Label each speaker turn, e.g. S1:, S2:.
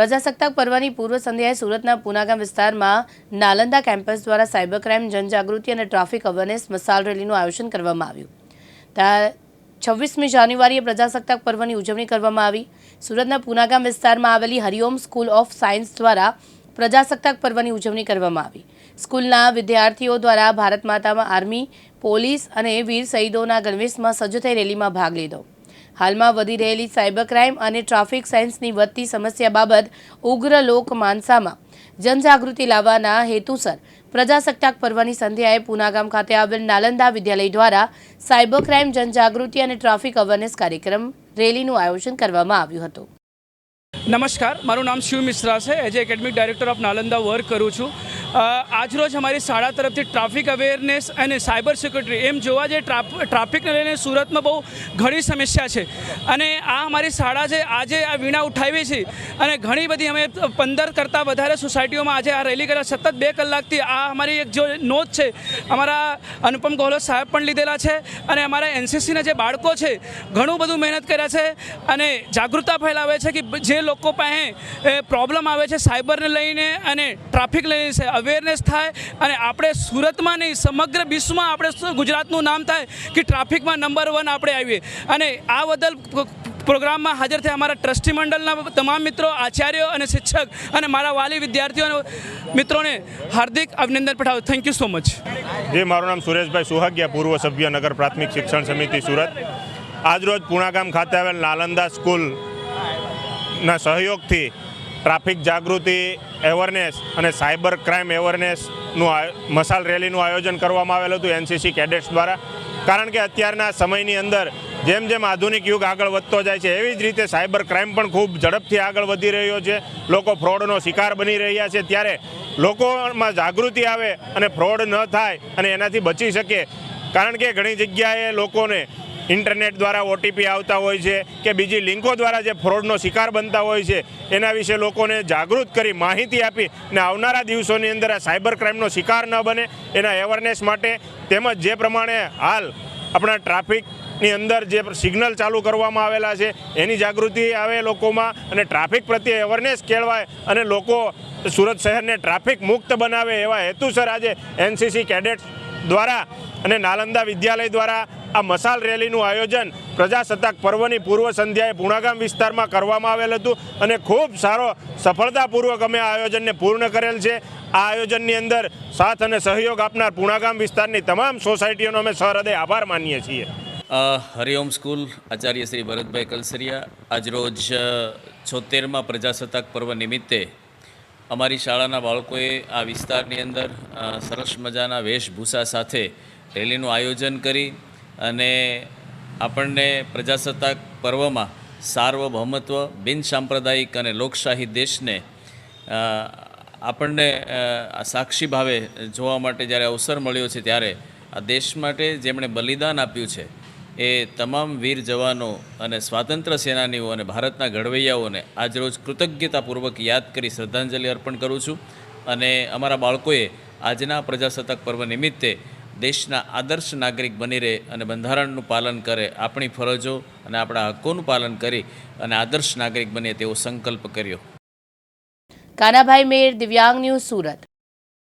S1: પ્રજાસત્તાક પર્વની પૂર્વ સંધ્યાએ સુરતના પુનાગામ વિસ્તારમાં નાલંદા કેમ્પસ દ્વારા સાયબર ક્રાઇમ, જનજાગૃતિ અને ટ્રાફિક અવેરનેસ મસાલ રેલીનું આયોજન કરવામાં આવ્યું. ત્યાં છવ્વીસમી જાન્યુઆરીએ પ્રજાસત્તાક પર્વની ઉજવણી કરવામાં આવી. સુરતના પુનાગામ વિસ્તારમાં આવેલી હરિઓમ સ્કૂલ ઓફ સાયન્સ દ્વારા પ્રજાસત્તાક પર્વની ઉજવણી કરવામાં આવી. સ્કૂલના વિદ્યાર્થીઓ દ્વારા ભારત માતામાં આર્મી, પોલીસ અને વીર શહીદોના ગણવેશમાં સજ્જ થઈ રેલીમાં ભાગ લીધો. હાલમાં વધી રહેલી સાયબર ક્રાઇમ અને ટ્રાફિક સાયન્સની વધતી સમસ્યા બાબત ઉગ્ર લોક માનસામાં. જનજાગૃતિ લાવવાના હેતુસર પ્રજાસત્તાક પર્વની સંધ્યાએ પુનાગામ ખાતે આવેલ નાલંદા વિદ્યાલય દ્વારા સાયબર ક્રાઇમ, જનજાગૃતિ અને ટ્રાફિક અવેરનેસ કાર્યક્રમ રેલીનું આયોજન કરવામાં આવ્યું હતું.
S2: નમસ્કાર, મારું નામ શિવ મિશ્રા છે. As academic director of Nalanda work કરું છું. આજરોજ અમારી શાળા તરફથી ટ્રાફિક અવેરનેસ અને સાયબર સિક્યુરિટી એમ જોવા જઈએ ટ્રાફિકને લઈને સુરતમાં બહુ ઘણી સમસ્યા છે. અને આ અમારી શાળા છે, આજે આ વીણા ઉઠાવી છે. અને ઘણી બધી અમે પંદર કરતાં વધારે સોસાયટીઓમાં આજે આ રેલી કરેલા સતત બે કલાકથી આ અમારી એક જો નોંધ છે, અમારા અનુપમ ગોહલોત સાહેબ પણ લીધેલા છે અને અમારા એનસીસીના જે બાળકો છે, ઘણું બધું મહેનત કર્યા છે અને જાગૃતતા ફેલાવે છે કે જે લોકો પાસે પ્રોબ્લેમ આવે છે સાયબરને લઈને અને ટ્રાફિક લઈને અવેરનેસ થાય અને આપણે સુરતમાં નહીં, સમગ્ર વિશ્વમાં આપણે ગુજરાતનું નામ થાય કે ટ્રાફિકમાં નંબર વન આપણે આવીએ. અને આ બદલ પ્રોગ્રામમાં હાજર થયા અમારા ટ્રસ્ટી મંડળના તમામ મિત્રો, આચાર્યો અને શિક્ષક અને મારા વાલી વિદ્યાર્થીઓ મિત્રોને હાર્દિક અભિનંદન પઠાવું. Thank you so much
S3: ji, મારું નામ સુરેશભાઈ સુહાગિયા, પૂર્વ સભ્ય, નગર પ્રાથમિક શિક્ષણ સમિતિ, સુરત. આજરોજ પુણાગામ ખાતે આવેલ નાલંદા સ્કૂલના સહયોગથી ટ્રાફિક જાગૃતિ એવરનેસ અને સાયબર ક્રાઇમ એવરનેસનું મસાલ રેલીનું આયોજન કરવામાં આવેલું હતું એનસીસી કેડેટ્સ દ્વારા. કારણ કે અત્યારના સમયની અંદર જેમ જેમ આધુનિક યુગ આગળ વધતો જાય છે, એવી જ રીતે સાયબર ક્રાઇમ પણ ખૂબ ઝડપથી આગળ વધી રહ્યો છે. લોકો ફ્રોડનો શિકાર બની રહ્યા છે. ત્યારે લોકોમાં જાગૃતિ આવે અને ફ્રોડ ન થાય અને એનાથી બચી શકે. કારણ કે ઘણી જગ્યાએ લોકોને ઇન્ટરનેટ દ્વારા ઓટીપી આવતા હોય છે કે બીજી લિંકો દ્વારા જે ફ્રોડનો શિકાર બનતા હોય છે, એના વિશે લોકોને જાગૃત કરી માહિતી આપી અને આવનારા દિવસોની અંદર આ સાયબર ક્રાઇમનો શિકાર ન બને, એના એવરનેસ માટે તેમજ જે પ્રમાણે હાલ આપણા ટ્રાફિકની અંદર જે સિગ્નલ ચાલુ કરવામાં આવેલા છે, એની જાગૃતિ આવે લોકોમાં અને ટ્રાફિક પ્રત્યે અવેરનેસ કેળવાય અને લોકો સુરત શહેરને ટ્રાફિક મુક્ત બનાવે એવા હેતુસર આજે એનસીસી કેડેટ દ્વારા અને નાલંદા વિદ્યાલય દ્વારા આ મસાલ રેલીનું આયોજન પ્રજાસત્તાક પર્વની પૂર્વ સંધ્યાએ પૂણાગામ વિસ્તારમાં કરવામાં આવેલ હતું અને ખૂબ સારો સફળતાપૂર્વક અમે આ આયોજનને પૂર્ણ કરેલ છે. આ આયોજનની અંદર સાથ અને સહયોગ આપનાર પૂણાગામ વિસ્તારની તમામ સોસાયટીઓનો અમે સહૃદય આભાર માનીએ છીએ.
S4: હરિઓમ સ્કૂલ આચાર્ય શ્રી ભરતભાઈ કલસરિયા આજરોજ છોતેરમાં પ્રજાસત્તાક પર્વ નિમિત્તે અમારી શાળાના બાળકોએ આ વિસ્તારની અંદર સરસ મજાના વેશભૂષા સાથે રેલીનું આયોજન કરી અને આપણને પ્રજાસત્તાક પર્વમાં સાર્વભૌમત્વ બિનસાંપ્રદાયિક અને લોકશાહી દેશને આપણને સાક્ષી ભાવે જોવા માટે જ્યારે અવસર મળ્યો છે ત્યારે આ દેશ માટે જેમણે બલિદાન આપ્યું છે, એ તમામ વીર જવાનો અને સ્વાતંત્ર્ય સેનાનીઓ અને ભારતના ઘડવૈયાઓને આજરોજ કૃતજ્ઞતાપૂર્વક યાદ કરી શ્રદ્ધાંજલિ અર્પણ કરું છું. અને અમારા બાળકોએ આજના પ્રજાસત્તાક પર્વ નિમિત્તે દેશના આદર્શ નાગરિક બની રહે અને બંધારણનું પાલન કરે આપણી ફરજો અને આપણા હક્કોનું પાલન કરી અને આદર્શ નાગરિક બને તેવો સંકલ્પ કર્યો.
S1: કાનાભાઈ મેર, દિવ્યાંગ ન્યૂઝ સુરત.